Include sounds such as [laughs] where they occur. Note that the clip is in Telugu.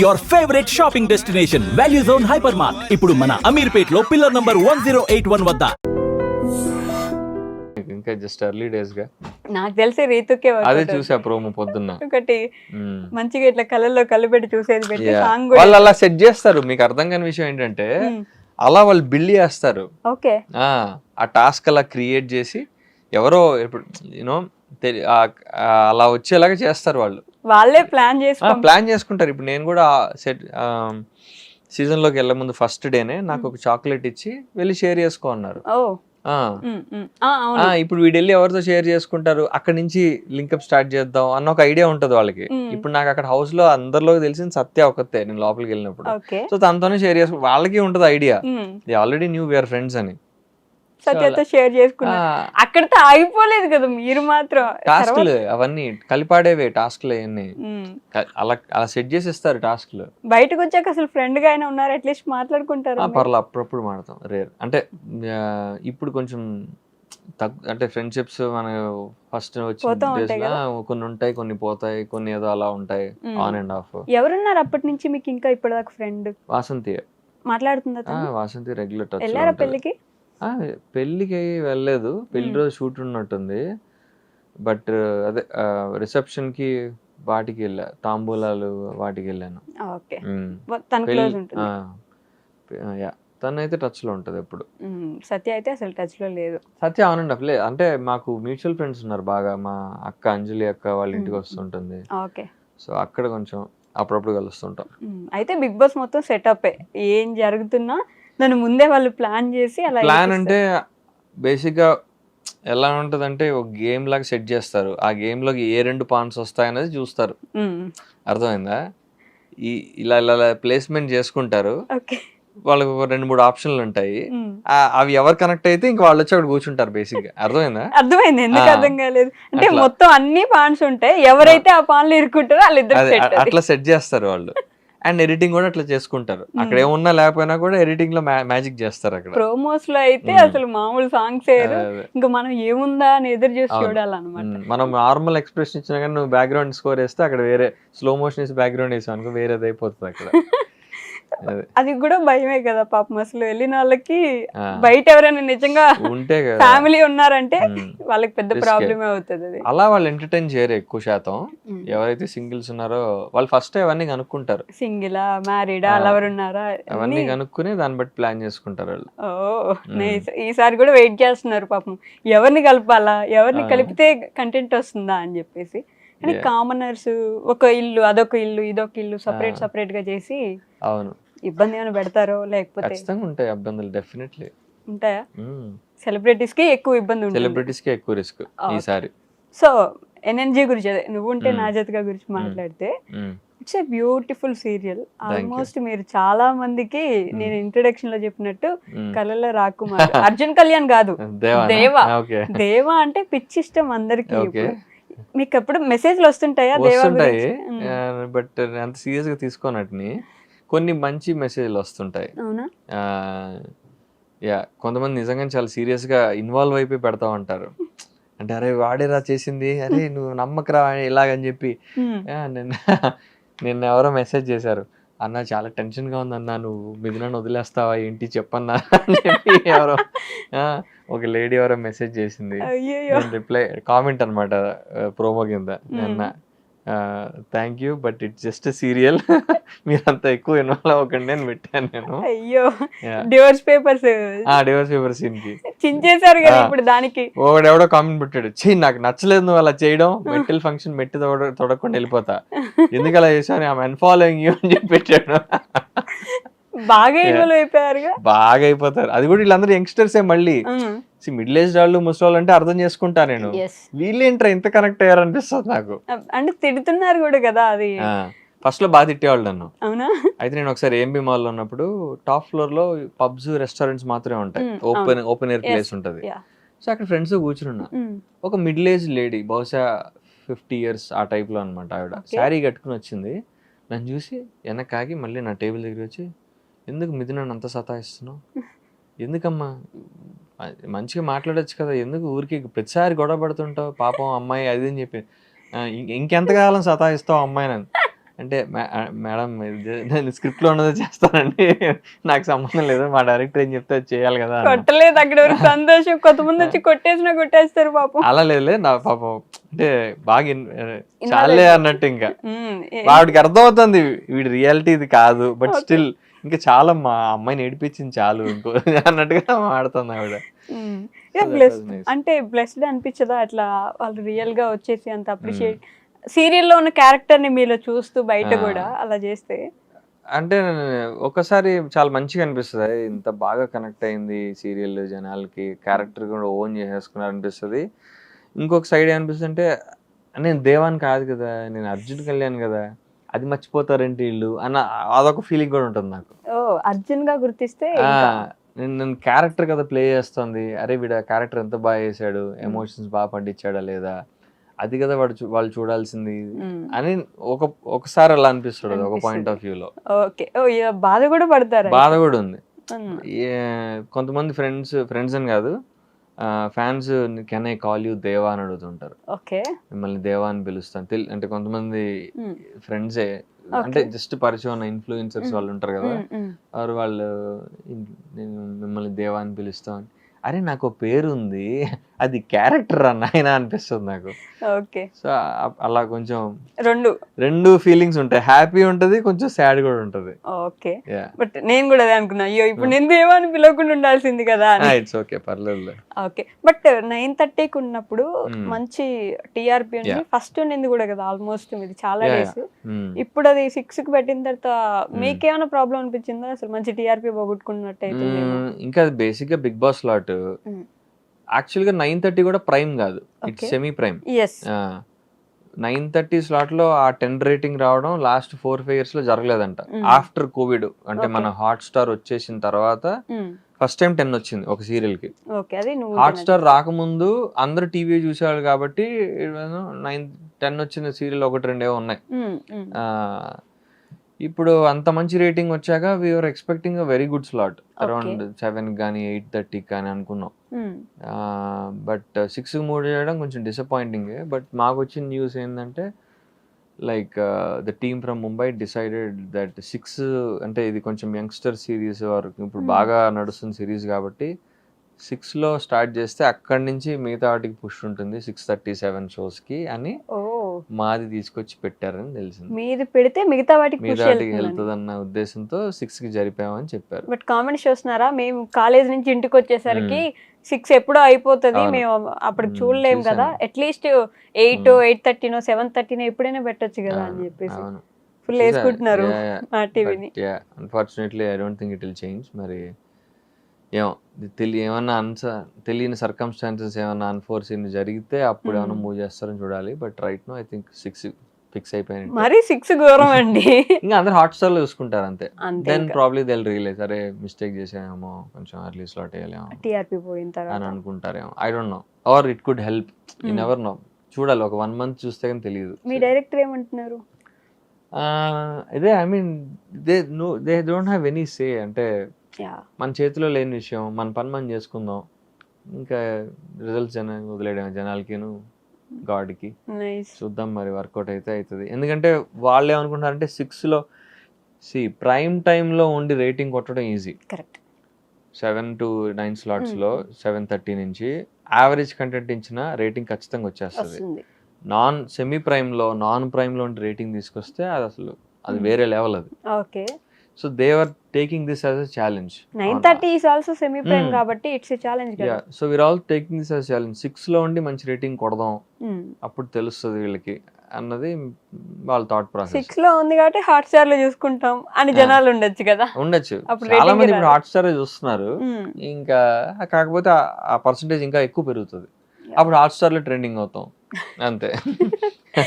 Your favourite shopping destination value zone hyper mart ఇప్పుడు మన అమీర్పేట్లో pillar number one zero eight one వద్ద. ఇంకా జస్ట్ ఎర్లీ డేస్గా. నాకు తెలిసి రీతుకే అదే. చూసా ప్రోమో పొద్దున్న. ఒకటి మ్మ్. మంచిగా ఇట్లా కళ్ళల్లో కళ్ళు పెట్టి చూసేది పెట్టి. సాంగ్ కూడా వాళ్ళు అలా సెట్ చేస్తారు. మీకు అర్థం కాని విషయం ఏంటంటే మ్మ్. అలా వాళ్ళు బిల్డ్ చేస్తారు. ఓకే. ఆ ఆ టాస్క్ అలా క్రియేట్ చేసి ఎవరో ఇప్పుడు యూనో అలా వచ్చేలాగా చేస్తారు వాళ్ళు. వాళ్ళే ప్లాన్ చేసి ప్లాన్ చేసుకుంటారు. ఇప్పుడు నేను కూడా సెట్ సీజన్లోకి వెళ్ళే ముందు ఫస్ట్ డేనే నాకు ఒక చాక్లెట్ ఇచ్చి వెళ్ళి షేర్ చేసుకో అన్నారు. ఇప్పుడు వీడు వెళ్ళి ఎవరితో షేర్ చేసుకుంటారు? అక్కడ నుంచి లింకప్ స్టార్ట్ చేద్దాం అన్న ఒక ఐడియా ఉంటది వాళ్ళకి. ఇప్పుడు నాకు అక్కడ హౌస్లో అందరిలో తెలిసిన సత్య ఒకతే నేను లోపలికి వెళ్ళినప్పుడు. సో తనతోనే షేర్ చేసుకు వాళ్ళకి ఉంటది idea. Already new we are friends అని. సత్యతో షేర్ చేసుకున్నా. అక్కడితో ఆగిపోలేదు కదా మీరు మాత్రం. టాస్క్లు అవన్నీ కలిపాడేవే టాస్క్లు అవన్నీ. అలా అలా సెట్ చేసి ఇస్తారు టాస్క్లు. బయటకు వచ్చాక అసలు ఫ్రెండ్గా అయినా ఉన్నారు? అట్లీస్ట్ మాట్లాడుకుంటారు పర్లే అప్పుడప్పుడు మాడతాం రేర్. అంటే ఇప్పుడు కొంచెం తగ్గు అంటే ఫ్రెండ్షిప్స్ మన ఫస్ట్ వచ్చిన. కొన్ని ఉంటాయి కొన్ని పోతాయి కొన్ని ఏదో అలా ఉంటాయి. ఆన్ అండ్ ఆఫ్ ఎవరున్నారు అప్పటి నుంచి మీకు ఇంకా ఇప్పటిదాకా ఫ్రెండ్ వాసంతి. మాట్లాడుతుందా? వాసంతి రెగ్యులర్ టచ్ వెళ్ళారా పెళ్ళికి? పెళ్ళికి వెళ్ళలేదు. పెళ్ళి. రోజు షూట్ ఉన్నట్టుంది. బట్ అదే రిసెప్షన్కి వాటికి వెళ్ళా. తాంబూలాలు వాటికి వెళ్ళాను. ఓకే. తన క్లోజ్ ఉంటుంది. యా. తనైతే టచ్లో ఉంటది ఎప్పుడు. సత్య అయితే అసలు టచ్లో లేదు. సత్య అవునండి అసలే అంటే మాకు మ్యూచువల్ ఫ్రెండ్స్ ఉన్నారు బాగా. మా అక్క అంజలి అక్క వాళ్ళ ఇంటికి. వస్తుంటుంది. ఓకే. సో అక్కడ కొంచెం అప్పుడప్పుడు కలుస్తుంటాం. అయితే బిగ్ బాస్ మొత్తం సెటప్ ఏం జరుగుతున్నా నన్ను ముందే వాళ్ళు ప్లాన్ చేసి అలా ప్లాన్. అంటే బేసిక్గా ఎలా ఉంటదంటే ఒక గేమ్ లాగా సెట్ చేస్తారు. ఆ గేమ్లోకి ఏ రెండు పాయింట్స్ వస్తాయనేది చూస్తారు. అర్థమైందా? ఈ ఇలా ఇలా ప్లేస్మెంట్ చేసుకుంటారు. వాళ్ళకి ఒక రెండు మూడు ఆప్షన్లు ఉంటాయి. అవి ఎవరు కనెక్ట్ అయితే ఇంకా వాళ్ళు వచ్చి అక్కడ కూర్చుంటారు బేసిక్గా అర్థమైందా? అర్థమైంది. ఎందుకు అర్థం కాలేదు? అంటే. మొత్తం అన్ని పాన్స్ ఉంటాయి ఎవరైతే ఆ. పాన్లు ఇరుక్కుంటారో అ- అట్లా సెట్ చేస్తారు వాళ్ళు. అండ్ ఎడిటింగ్ కూడా అట్లా చేసుకుంటారు అక్కడ. ఏమున్నా లేకపోయినా కూడా ఎడిటింగ్లో మ్యాజిక్ చేస్తారు అక్కడ ప్రోమోస్లో అయితే. అసలు మామూలు సాంగ్స్. ఇంకా మనం ఏముందా అని ఎదురు చూసి. చూడాలన్నమాట. మనం నార్మల్ ఎక్స్ప్రెషన్ ఇచ్చినా కానీ నువ్వు బ్యాక్గ్రౌండ్ స్కోర్ వేస్తే అక్కడ వేరే స్లో మోషన్ వేసి బ్యాక్గ్రౌండ్ వేసావు అనుకో వేరేది అయిపోతుంది అక్కడ [laughs] అదే. కూడా భయమే కదా పాపం. అసలు వెళ్ళిన వాళ్ళకి బయట ఎవరైనా నిజంగా ఉంటే ఫ్యామిలీ ఉన్నారంటే. వాళ్ళకి పెద్ద. ప్రాబ్లమే అవుతుంది అది. అలా వాళ్ళు ఎంటర్టైన్ చేయరు ఎక్కువ శాతం. ఎవరైతే సింగిల్స్ ఉన్నారో వాళ్ళు ఫస్ట్ అవన్నీ కనుక్కుంటారు. సింగిలా మ్యారీడా ఆ, లవర్ ఉన్నారా అవన్నీ కనుక్కుని దాన్ని బట్టి ప్లాన్ చేసుకుంటారు వాళ్ళు. ఓ. ఈసారి కూడా వెయిట్ చేస్తున్నారు పాపం. ఎవరిని కలపాలా? ఎవరిని. కలిపితే కంటెంట్ వస్తుందా అని చెప్పేసి. కానీ. కామనర్స్ ఒక ఇల్లు అదొక ఇల్లు ఇదొక ఇల్లు సపరేట్. సపరేట్గా చేసి అవును ఇబ్బంది ఏమైనా పెడతారో లేకపోతే ఖచ్చితంగా ఉంటాయి ఇబ్బందులు డెఫినెట్లీ ఉంటాయా సెలబ్రిటీస్కి ఎక్కువ ఇబ్బంది ఉంటుంది సెలబ్రిటీస్కి ఎక్కువ రిస్క్ Okay. ఈసారి సో ఎనర్జీ గురించి నువ్వు ఉంటే మ్మ్. నా జతగా గురించి మాట్లాడితే మ్మ్. It's a beautiful serial. Almost మీరు చాలా మందికి నేను ఇంట్రొడక్షన్లో చెప్పినట్టు. కళలో రాకుమార్ [laughs] అర్జున్ కళ్యాణ్ కాదు దేవా దేవా. అంటే పిచ్చి ఇష్టం అందరికి మీకు ఎప్పుడు మెసేజ్లు వస్తుంటాయా? వస్తుంటాయి. బట్ అంత సీరియస్గా తీసుకోనట్ని. కొన్ని మంచి మెసేజ్లు వస్తుంటాయి. యా కొంతమంది నిజంగా చాలా సీరియస్గా ఇన్వాల్వ్ అయిపోయి పెడతా ఉంటారు. అంటే అరే వాడేరా చేసింది? అరే నువ్వు నమ్మకరా? ఇలాగని చెప్పి. మ్మ్. "ఆ, నిన్న నిన్న ఎవరో మెసేజ్ చేశారు. అన్న చాలా టెన్షన్గా ఉందన్న నువ్వు మిథునని వదిలేస్తావా ఏంటి చెప్పన్నా ఎవరో ఒక లేడీ ఎవరో మెసేజ్ చేసింది. రిప్లై కామెంట్ అనమాట ప్రోమో కింద. నిన్న thank you but it's just serial మీరంతా ఎక్కువ ఇన్వాల్వ్ అవ్వకండి అని పెట్టాను నేను. అయ్యో డివోర్స్ పేపర్స్ డివోర్స్ పేపర్ సీన్కి చించేశారు కదా ఆ. ఇప్పుడు దానికి. ఒకడెవడో కామెంట్ పెట్టాడు. ఛీ నాకు నచ్చలేదు నువ్వు అలా చేయడం. మెట్టల్ ఫంక్షన్ మెట్టి తొడ తొడకుండా వెళ్ళిపోతా. ఎందుకు అలా చేశాను ఆమె అన్ఫాలోయింగ్ యూ అని చెప్పి పెట్టాడు. [laughs] బాగా ఇన్వాల్వ్ అయిపోయారుగా? బాగా అయిపోతారు. అది కూడా వీళ్ళందరూ యంగ్స్టర్సే మళ్ళీ. మిడిల్ ఏజ్ వాళ్ళు ముసలి అంటే అర్థం చేసుకుంటా నేను. వీళ్ళేంట్రా ఇంత కనెక్ట్ అయ్యారు అనిపిస్తుంది నాకు అంటే తిడుతున్నారు కూడా కదా అది. ఫస్ట్లో బాగా తిట్టేవాళ్ళు నన్ను. అవునా? అయితే నేను ఒకసారి ఏంబి మాల్లో ఉన్నప్పుడు టాప్ ఫ్లోర్లో పబ్స్ రెస్టారెంట్స్ మాత్రమే ఉంటాయి. ఓపెన్ ఓపెన్ ఎయిర్ ప్లేస్ ఉంటది. సో అక్కడ ఫ్రెండ్స్ కూర్చున్నా. ఒక మిడిల్ ఏజ్ లేడీ బహుశా ఫిఫ్టీ ఇయర్స్ ఆ టైప్లో అనమాట ఆవిడ. శారీ కట్టుకుని వచ్చింది. నన్ను చూసి వెనకాగి మళ్ళీ నా టేబుల్ దగ్గర వచ్చి ఎందుకు నన్ను అంత సతాయిస్తున్నావు? ఎందుకమ్మా? మంచిగా మాట్లాడొచ్చు కదా ఎందుకు ఊరికి ప్రతిసారి గొడవ పడుతుంటావు? పాపం అమ్మాయి అది అని చెప్పి. "ఆ, ఇం- ఇంకెంతకాలం సతాయిస్తావు అమ్మాయి నన్ను? అంటే "మే- ఆ, మేడం నేను స్క్రిప్ట్లో ఉన్నది చేస్తానండి. నాకు సంబంధం లేదు. మా డైరెక్టర్ ఏం చెప్తే చేయాలి కదా. కొట్టలేదు అక్కడ సంతోషం. కొంతమంది వచ్చి కొట్టేసినా కొట్టేస్తారు పాపం. అలా లేదులే నా పాపం అంటే బాగా చాలే అన్నట్టు ఇంకా. వాడికి అర్థమవుతుంది వీడి రియాలిటీ ఇది కాదు. బట్. స్టిల్ ఇంకా చాలా మా అమ్మాయిని ఏడిపించింది చాలు ఇంకో [laughs] అన్నట్టుగా మాడుతుంది ఆవిడ. అంటే బ్లెస్డ్ అనిపించదా? అట్లా వాళ్ళు రియల్గా వచ్చేసి అంత అప్రిషియేట్ సీరియల్లో ఉన్న క్యారెక్టర్ని మీలో చూస్తూ బయట. కూడా అలా చేస్తే? అంటే ఒకసారి చాలా మంచిగా అనిపిస్తుంది. ఇంత బాగా కనెక్ట్ అయింది సీరియల్ జనాలకి. క్యారెక్టర్ కూడా ఓన్ చేసేసుకున్నారు అనిపిస్తుంది. ఇంకొక సైడ్ ఏమనిపిస్తుంది అంటే నేను దేవాన్ కాదు కదా నేను అర్జున్ కళ్యాణ్ కదా. అది మర్చిపోతారేంటి వీళ్ళు? అన్న అదొక ఫీలింగ్ కూడా ఉంటుంది నాకు. ఓ అర్జున్గా గుర్తిస్తే నేను నేను క్యారెక్టర్ కదా ప్లే చేస్తుంది. అరే వీడ క్యారెక్టర్ ఎంత బాగా చేశాడు? ఎమోషన్స్ బాగా పండించాడా లేదా? అది కదా వాడు వాళ్ళు చూడాల్సింది. అని ఒక ఒకసారి అలా అనిపిస్తుంది ఒక పాయింట్ ఆఫ్ వ్యూలో ఓకే. బాధ కూడా పడతారు? బాధ కూడా ఉంది. కొంతమంది ఫ్రెండ్స్ ఫ్రెండ్స్ అని కాదు. Fans can I call you Deva అని అడుగుతుంటారు ఓకే మిమ్మల్ని దేవా అని పిలుస్తాను తెల్- అంటే కొంతమంది ఫ్రెండ్సే. అంటే జస్ట్ పరిచయం ఉన్న ఇన్ఫ్లుయెన్సర్స్. వాళ్ళు ఉంటారు కదా. వారు వాళ్ళు నేను మిమ్మల్ని దేవా అని పిలుస్తాను అరే నాకు పేరు ఉంది అది క్యారెక్టర్ అన్న ఆయన అనిపిస్తుంది నాకు. ఓకే. సో అలా కొంచెం రెండు. రెండు ఫీలింగ్స్ ఉంటాయి. హ్యాపీ ఉంటది కొంచెం సాడ్ కూడా ఉంటది. ఓకే. బట్ నేను కూడా అదే అనుకున్నా. అయ్యో ఇప్పుడు నేను దేవాన్ని పిలవకుండా ఉండాల్సింది కదా ఇట్స్ ఓకే పర్లేదు ఓకే. బట్ నైన్ థర్టీకి ఉన్నప్పుడు Mm. మంచి టీఆర్పీ. ఫస్ట్ ఉన్నింది కూడా కదా ఆల్మోస్ట్ ఇది చాలా డేస్ ఇప్పుడు అది సిక్స్కి పెట్టిన తర్వాత మీకేమైనా ప్రాబ్లం అనిపించిందా? అసలు మంచి టీఆర్పీ పోగొట్టుకున్నట్టు ఇంకా బేసిక్గా బిగ్ బాస్ లాట్. Mm. యాక్చువల్గా నైన్ థర్టీ కూడా ప్రైమ్ కాదు it's. Semi prime nine thirty స్లాట్లో ఆ టెన్ రేటింగ్ రావడం లాస్ట్ ఫోర్ ఫైవ్ ఇయర్స్లో జరగలేదంట. ఆఫ్టర్ కోవిడ్ అంటే. మన హాట్ స్టార్ వచ్చేసిన తర్వాత ఫస్ట్ టైం టెన్ వచ్చింది ఒక సీరియల్కి హాట్ స్టార్ రాకముందు అందరు టీవీ చూసేవాళ్ళు కాబట్టి నైన్ టెన్ వచ్చిన సీరియల్ ఒకటి రెండే ఉన్నాయి Mm, mm. ఆ, ఇప్పుడు అంత మంచి రేటింగ్ వచ్చాక we're expecting a very good slot around seven కానీ ఎయిట్ థర్టీ కానీ అనుకున్నాం. బట్ సిక్స్ మూవ్ చేయడం కొంచెం డిసప్పాయింటింగ్ బట్ మాకు వచ్చిన న్యూస్ ఏంటంటే like the team from Mumbai decided that six అంటే ఇది కొంచెం యంగ్స్టర్ సిరీస్ వరకు ఇప్పుడు Hmm. బాగా నడుస్తున్న సిరీస్ కాబట్టి Six లో స్టార్ట్ చేస్తే అక్కడి నుంచి మిగతా వాటికి పుష్ ఉంటుంది సిక్స్ థర్టీ సెవెన్ షోస్కి అని ఓ మాది తీసుకొచ్చి పెట్టారని తెలిసింది. మీది పెడితే మిగతా వాటికి మిగతా వాటికి వెళ్తుంది అన్న ఉద్దేశంతో సిక్స్కి జరిపామని చెప్పారు. బట్ కామెంట్స్ చూస్తున్నారా? మేము కాలేజ్ నుంచి ఇంటికి వచ్చేసరికి సిక్స్ ఎప్పుడో అయిపోతుంది. మేము అప్పటికి మ్మ్, చూడలేం కదా. At least eight. ఎయిట్ థర్టీనో సెవెన్ థర్టీనో ఎప్పుడైనా పెట్టొచ్చు కదా అని చెప్పేసి. ఫుల్ వేసుకుంటున్నారు మా టీవీని. Unfortunately I don't think it will change మరి ఏమో ఇది తెలి ఏమన్నా అన్స తెలియని సర్కమ్స్టాన్సెస్ ఏమన్నా అన్ఫోర్సీన్ జరిగితే అప్పుడు ఏమైనా. మూవ్ చేస్తారని చూడాలి. But right now I think six fix అయిపోయింది మరీ సిక్స్ ఘోరం అండి. [laughs] ఇంకా అందరు హాట్ స్టార్లో చూసుకుంటారు అంతే. దెన్ ప్రాబ్లీ దెల్ రియలైజ్ అరే మిస్టేక్ చేసామేమో కొంచెం అర్లీ స్లాట్ వేయలేమో టీఆర్పీ పోయిన అని తర్వాత అనుకుంటారేమో I don't know or it could help in. Ever no చూడాలి ఒక వన్ మంత్ చూస్తే కానీ తెలియదు. మీ డైరెక్టర్ ఏమంటున్నారు? ఇదే I mean they know they don't have any say అంటే మన చేతిలో లేని విషయం మన పని మనం చేసుకుందాం. ఇంకా రిజల్ట్స్ జన వదిలేయడం జనాలకిను గాడ్కి. చూద్దాం మరి వర్కౌట్ అయితే అవుతుంది ఎందుకంటే వాళ్ళు ఏమనుకుంటారంటే సిక్స్లో సి ప్రైమ్ టైంలో ఉండి రేటింగ్ కొట్టడం easy correct seven to nine స్లాట్స్లో seven thirty నుంచి యావరేజ్ కంటెంట్ ఇచ్చిన రేటింగ్ ఖచ్చితంగా వచ్చేస్తుంది. నాన్ సెమీ ప్రైమ్లో నాన్ ప్రైమ్లో ఉండి రేటింగ్ తీసుకొస్తే అది అసలు అది Hmm. వేరే లెవెల్ అది. Okay so they are taking this as a challenge nine thirty is also semi prime. కాబట్టి ఇట్స్ ఛాలెంజ్ కదా. Yeah so we're all taking this as challenge సిక్స్లో ఉండి మంచి రేటింగ్ కొడదాం. Mm. అప్పుడు తెలుస్తుంది వీళ్ళకి అన్నది వాళ్ళ థాట్ ప్రాసెస్ సిక్స్లో ఉంది కాబట్టి హాట్ స్టార్లో చూసుకుంటాం. అని. జనాలు ఉండొచ్చు కదా. ఉండొచ్చు. అప్పుడు చాలా మంది ఇప్పుడు. హాట్ స్టార్ చూస్తున్నారు. Mm. ఇంకా కాకపోతే ఆ పర్సంటేజ్ ఇంకా ఎక్కువ పెరుగుతుంది. అప్పుడు హాట్ స్టార్లో ట్రెండింగ్ అవుతాం. అంతే. [laughs]